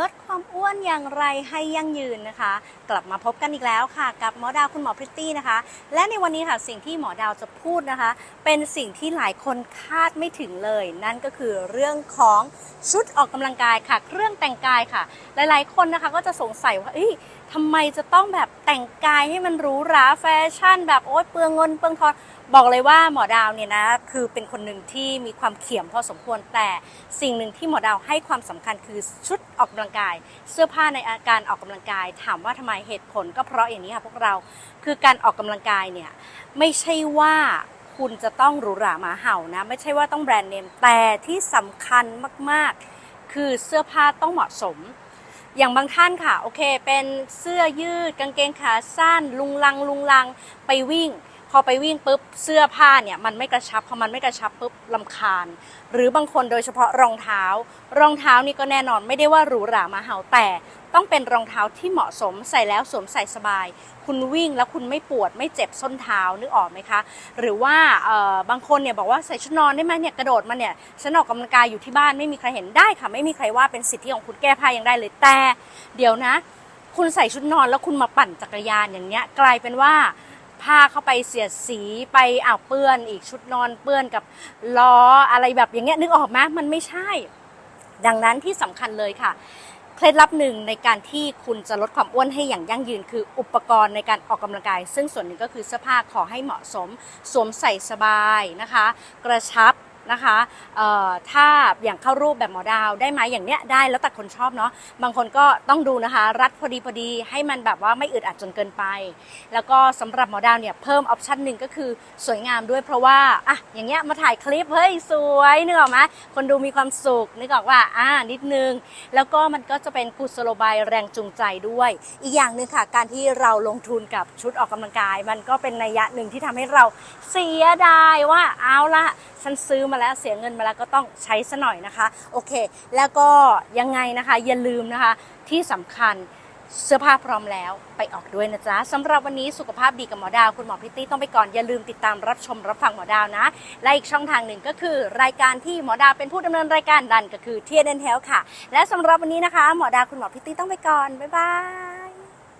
ลดความอ้วนอย่างไรให้ยั่งยืนนะคะ กลับมาพบกันอีกแล้วค่ะ กับหมอดาวคุณหมอพริตตี้นะคะ และในวันนี้ค่ะสิ่งที่หมอดาวจะพูดนะคะ เป็นสิ่งที่หลายคนคาดไม่ถึงเลย นั่นก็คือเรื่องของชุดออกกำลังกายค่ะ เครื่องแต่งกายค่ะ หลายๆ คนนะคะก็จะสงสัยว่าเอ้ยทำไมจะต้องแบบแต่งกายให้มันหรูหราแฟชั่น แบบโอ๊ยเปลืองเงินเปลืองทอง บอกเลยว่าหมอดาวเนี่ยนะคือเป็นคนหนึ่งที่มีความเขี่ยมพอสมควรแต่สิ่งหนึ่งที่หมอดาวให้ความสำคัญคือชุดออกกำลังกาย เสื้อผ้าในอาการออกกำลังกาย ถามว่าทำไมเหตุผลก็เพราะอย่างนี้ค่ะพวกเราคือการออกกำลังกายเนี่ยไม่ใช่ว่าคุณจะต้องหรูหรามาเห่านะไม่ใช่ว่าต้องแบรนด์เนมแต่ที่สำคัญมากๆ คือเสื้อผ้าต้องเหมาะสมอย่างบางท่านค่ะ โอเค เป็นเสื้อยืดกางเกงขาสั้น ลุงลังลุงลังไปวิ่ง พอไปวิ่งปุ๊บเสื้อผ้าเนี่ยมันไม่กระชับพอมันไม่กระชับปุ๊บลำคาญ หรือบางคนโดยเฉพาะรองเท้า รองเท้านี่ก็แน่นอนไม่ได้ว่าหรูหรามาเห่าแต่ต้องเป็นรองเท้าที่เหมาะสมใส่แล้วสวมใส่สบาย คุณวิ่งแล้วคุณไม่ปวดไม่เจ็บส้นเท้านึกออกไหมคะ หรือว่าเอ่อบางคนเนี่ยบอกว่าใส่ชุดนอนได้ไหมเนี่ยกระโดดมาเนี่ยฉันออกกำลังกายอยู่ที่บ้านไม่มีใครเห็นได้ค่ะ ไม่มีใครว่าเป็นสิทธิของคุณแก้ผ้ายังได้เลยแต่ เดี๋ยวนะ คุณใส่ชุดนอนแล้วคุณมาปั่นจักรยานอย่างเงี้ยกลายเป็นว่า ผ้าเข้าไปเสียดสีไปอ้าวเปื้อน อีกชุดนอนเปื้อนกับล้ออะไรแบบอย่างเงี้ยนึกออกไหมมันไม่ใช่ ดังนั้นที่สำคัญเลยค่ะเคล็ดลับหนึ่งในการที่คุณจะลดความอ้วนให้อย่างยั่งยืน คืออุปกรณ์ในการออกกำลังกาย ซึ่งส่วนหนึ่งก็คือเสื้อผ้าขอให้เหมาะสม สวมใส่สบายนะคะ กระชับ นะคะถ้าอย่างเข้ารูปแบบหมอดาวได้ไหมอย่างเนี้ยได้แล้วแต่คนชอบเนาะบางคนก็ต้องดูนะคะ รัดพอดีพอดีให้มันแบบว่าไม่อึดอัดจนเกินไป แล้วก็สำหรับหมอดาวเนี่ยเพิ่มออปชันหนึ่งก็คือสวยงามด้วยเพราะว่าอะอย่างเงี้ยมาถ่ายคลิปเฮ้ยสวยนึกออกไหมคนดูมีความสุขนึกออกว่าอ่านิดนึง แล้วก็มันก็จะเป็นกุศโลบายแรงจูงใจด้วย อีกอย่างหนึ่งค่ะ การที่เราลงทุนกับชุดออกกำลังกาย มันก็เป็นนัยยะหนึ่งที่ทำให้เราเสียดายว่าเอาละฉันซื้อมาแล้วเสียเงินมาแล้วก็ต้องใช้ซะหน่อยนะคะ โอเค แล้วก็ยังไงนะคะ อย่าลืมนะคะที่สำคัญเสื้อผ้าพร้อมแล้วไปออกด้วยนะจ๊ะสำหรับวันนี้สุขภาพดีกับหมอดาว คุณหมอพิตตี้ต้องไปก่อน อย่าลืมติดตามรับชมรับฟังหมอดาวนะ และอีกช่องทางหนึ่งก็คือรายการที่หมอดาวเป็นผู้ดำเนินรายการดันก็คือเทียเดนเทลค่ะ และสำหรับวันนี้นะคะ หมอดาวคุณหมอพิตตี้ต้องไปก่อน บ๊ายบาย